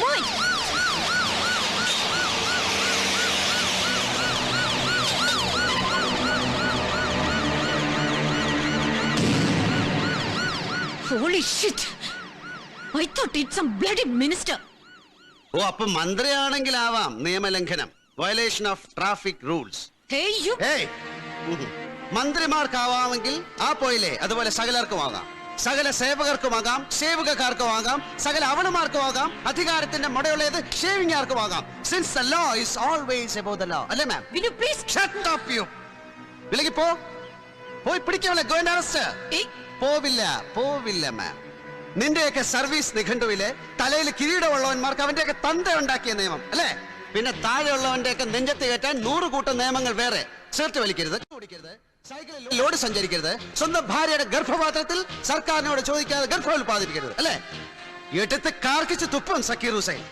Right! Holy shit I thought it some bloody minister ഓ അപ്പൊ മന്ത്രിയാണെങ്കിൽ ആവാം നിയമലംഘനം വയലേഷൻ ഓഫ് ട്രാഫിക് റൂൾസ് മന്ത്രിമാർക്കാവാമെങ്കിൽ ആ പോയില്ലേ അതുപോലെ സകലർക്കും ആകാം. സകല സേവകർക്കുമാകാം സേവകക്കാർക്കും ആകാം സകല അവണമാർക്കും ആകാം അധികാരത്തിന്റെ മുടയുള്ളത് ആകാം since the law is always above the law അല്ലേ ma'am will you please shut up you വിലകി പോ. പോയി പിടിക്കാമല്ലേ ഗോ ആൻഡ് അറസ്റ്റ് പോവില്ല പോവില്ല മാം നിന്റെയൊക്കെ സർവീസ് നിഘണ്ടുവിലെ തലയിൽ കിരീടമുള്ളവന്മാർക്ക് അവന്റെയൊക്കെ തന്ത ഉണ്ടാക്കിയ നിയമം അല്ലേ? പിന്നെ താഴെയുള്ളവന്റെയൊക്കെ നെഞ്ചത്ത് കയറ്റാൻ നൂറ് കൂട്ടം നിയമങ്ങൾ വേറെ. ചേർത്ത് വലിക്കരുത് ഓടിക്കരുത് സൈക്കിളിൽ ലോഡ് സഞ്ചരിക്കരുത്. സ്വന്തം ഭാര്യയുടെ ഗർഭപാത്രത്തിൽ സർക്കാരിനോട് ചോദിക്കാതെ ഗർഭം ഉൽപ്പാദിപ്പിക്കരുത് അല്ലേ? എടുത്ത് കാർക്കിച്ച് തുപ്പം സക്കീർ ഹുസൈൻ.